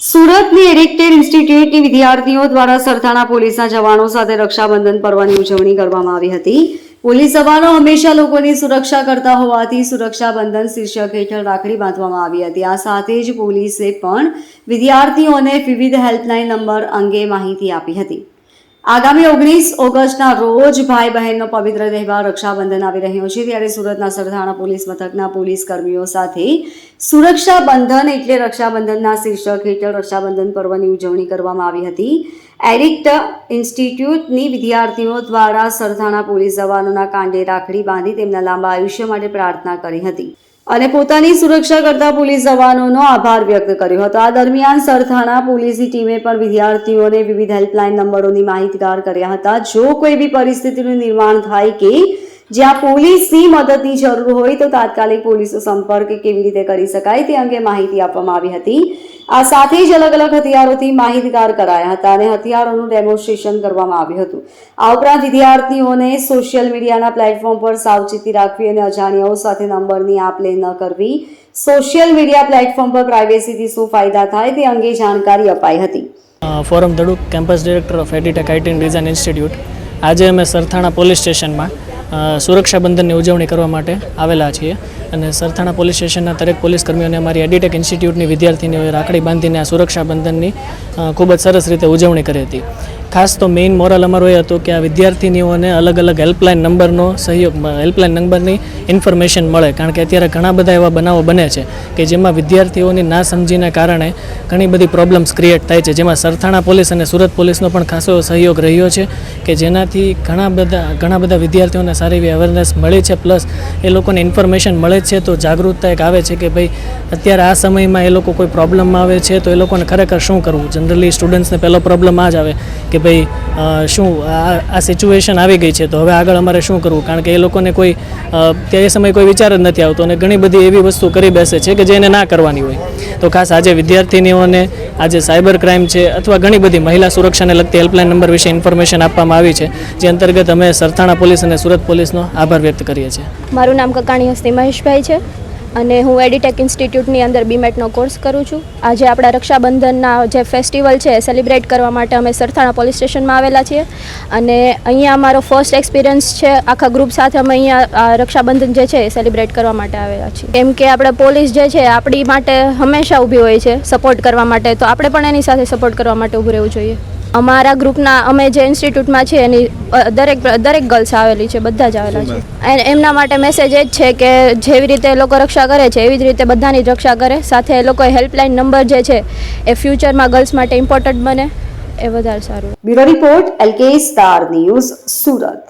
સુરતની એરેક્ટેડ ઇન્સ્ટિટ્યૂટની વિદ્યાર્થીઓ દ્વારા સરથાણા પોલીસના જવાનો સાથે રક્ષાબંધન પર્વની ઉજવણી કરવામાં આવી હતી. પોલીસ જવાનો હંમેશા લોકોની સુરક્ષા કરતા હોવાથી સુરક્ષાબંધન શીર્ષક હેઠળ રાખડી બાંધવામાં આવી હતી. આ સાથે જ પોલીસે પણ વિદ્યાર્થીઓને વિવિધ હેલ્પલાઇન નંબર અંગે માહિતી આપી હતી. આગામી ઓગણીસ ઓગસ્ટના રોજ ભાઈ બહેનનો પવિત્ર તહેવાર રક્ષાબંધન આવી રહ્યો છે, ત્યારે સુરતના સરથાણા પોલીસ મથકના પોલીસ કર્મીઓ સાથે સુરક્ષા બંધન એટલે રક્ષાબંધનના શીર્ષક હેઠળ રક્ષાબંધન પર્વની ઉજવણી કરવામાં આવી હતી. એડિક્ટ ઇન્સ્ટિટ્યૂટની વિદ્યાર્થીઓ દ્વારા સરથાણા પોલીસ જવાનોના કાંડે રાખડી બાંધી તેમના લાંબા આયુષ્ય માટે પ્રાર્થના કરી હતી અને પોતાની સુરક્ષા કરતા પોલીસ જવાનોનો આભાર વ્યક્ત કર્યો હતો. આ દરમિયાન સરથાણા પોલીસની ટીમે પણ વિદ્યાર્થીઓને વિવિધ હેલ્પલાઇન નંબરોની માહિતગાર કર્યા હતા. જો કોઈ બી પરિસ્થિતિનું નિર્માણ થાય કે જ્યાં પોલીસની મદદની જરૂર હોય તો તાત્કાલિક પોલીસનો સંપર્ક કેવી રીતે કરી શકાય તે અંગે માહિતી આપવામાં આવી હતી. આ સાથે જ અલગ અલગ હથિયારોથી માહિતગાર કરાયા હતા અને હથિયારોનું ડેમોન્સ્ટ્રેશન કરવામાં આવ્યું હતું. આ ઉપરાંત વિદ્યાર્થીઓને સોશિયલ મીડિયાના પ્લેટફોર્મ પર સાવચેતી રાખવી અને અજાણ્યાઓ સાથે નંબરની આપ લે ન કરવી, સોશિયલ મીડિયા પ્લેટફોર્મ પર પ્રાઇવેસીથી શું ફાયદા થાય તે અંગે જાણકારી અપાઈ હતી. Foram Dhaduk campus director of એડિટેક IT design institute. આજે અમે સરથાણા પોલીસ સ્ટેશનમાં અ, સુરક્ષા બંધનની ઉજવણી કરવા માટે આવેલા છીએ. અને સરથાણા પોલીસ સ્ટેશનના દરેક પોલીસ કર્મીઓને અમારી એડિટેક ઇન્સ્ટિટ્યૂટની વિદ્યાર્થીનીઓએ રાખડી બાંધીને આ સુરક્ષાબંધનની ખૂબ જ સરસ રીતે ઉજવણી કરી હતી. ખાસ તો મેઇન મોરલ અમારો એ હતો કે આ વિદ્યાર્થીનીઓને અલગ અલગ હેલ્પલાઇન નંબરનો સહયોગ હેલ્પલાઇન નંબરની ઇન્ફોર્મેશન મળે. કારણ કે અત્યારે ઘણા બધા એવા બનાવો બને છે કે જેમાં વિદ્યાર્થીઓની ના સમજીને કારણે ઘણી બધી પ્રોબ્લેમ્સ ક્રિએટ થાય છે. જેમાં સરથાણા પોલીસ અને સુરત પોલીસનો પણ ખાસો સહયોગ રહ્યો છે કે જેનાથી ઘણા બધા ઘણા બધા વિદ્યાર્થીઓને સારી એવી અવેરનેસ મળે છે. પ્લસ એ લોકોને ઇન્ફોર્મેશન મળે છે. તો જાગૃતતા એક આવે છે કે ભાઈ, અત્યારે આ સમયમાં એ લોકો કોઈ પ્રોબ્લેમમાં આવે છે તો એ લોકોને ખરેખર શું કરવું? જનરલી સ્ટુડન્ટ્સને પહેલો પ્રોબ્લેમ આ જ આવે કે ભાઈ શું, આ સિચ્યુએશન આવી ગઈ છે, તો હવે આગળ અમારે શું કરવું? કારણ કે એ લોકોને કોઈ તે સમયે કોઈ વિચાર જ નથી આવતો અને ઘણી બધી એવી વસ્તુ કરી બેસે છે કે જે એને ના કરવાની હોય. તો ખાસ આજે વિદ્યાર્થીનીઓને આજે સાયબર ક્રાઇમ છે અથવા ઘણી બધી મહિલા સુરક્ષાને લગતી હેલ્પલાઇન નંબર વિશે ઇન્ફોર્મેશન આપવામાં આવી છે, જે અંતર્ગત અમે સરથાણા પોલીસ અને સુરત પોલીસનો આભાર વ્યક્ત કરીએ છીએ. મારું નામ કકાણી હસ્તી મહેશભાઈ છે. અને હું એડિટેક ઇન્સ્ટિટ્યૂટની અંદર બીમેટનો કોર્સ કરું છું. આજે આપણા રક્ષાબંધનના જે ફેસ્ટિવલ છે સેલિબ્રેટ કરવા માટે અમે સરથાણા પોલીસ સ્ટેશનમાં આવેલા છીએ. અને અહીંયા અમારો ફર્સ્ટ એક્સપિરિયન્સ છે, આખા ગ્રુપ સાથે અમે અહીંયા રક્ષાબંધન જે છે, એ સેલિબ્રેટ કરવા માટે આવેલા છીએ. કેમ કે આપણે પોલીસ જે છે, આપણી માટે હંમેશા ઊભી હોય છે સપોર્ટ કરવા માટે. તો આપણે પણ એની સાથે સપોર્ટ કરવા માટે ઊભું રહેવું જોઈએ. અમારા ગ્રુપના અમે જે ઇન્સ્ટિટ્યૂટમાં છીએ એની દરેક દરેક ગર્લ્સ આવેલી છે બધા જ આવેલા છે. એન્ડ એમના માટે મેસેજ એ જ છે કે જેવી રીતે એ લોકો રક્ષા કરે છે એવી જ રીતે બધાની જ રક્ષા કરે. સાથે એ લોકોએ હેલ્પલાઇન નંબર જે છે એ ફ્યુચરમાં ગર્લ્સ માટે ઇમ્પોર્ટન્ટ બને. એ વધારે સારું. Bureau report L K star news Surat.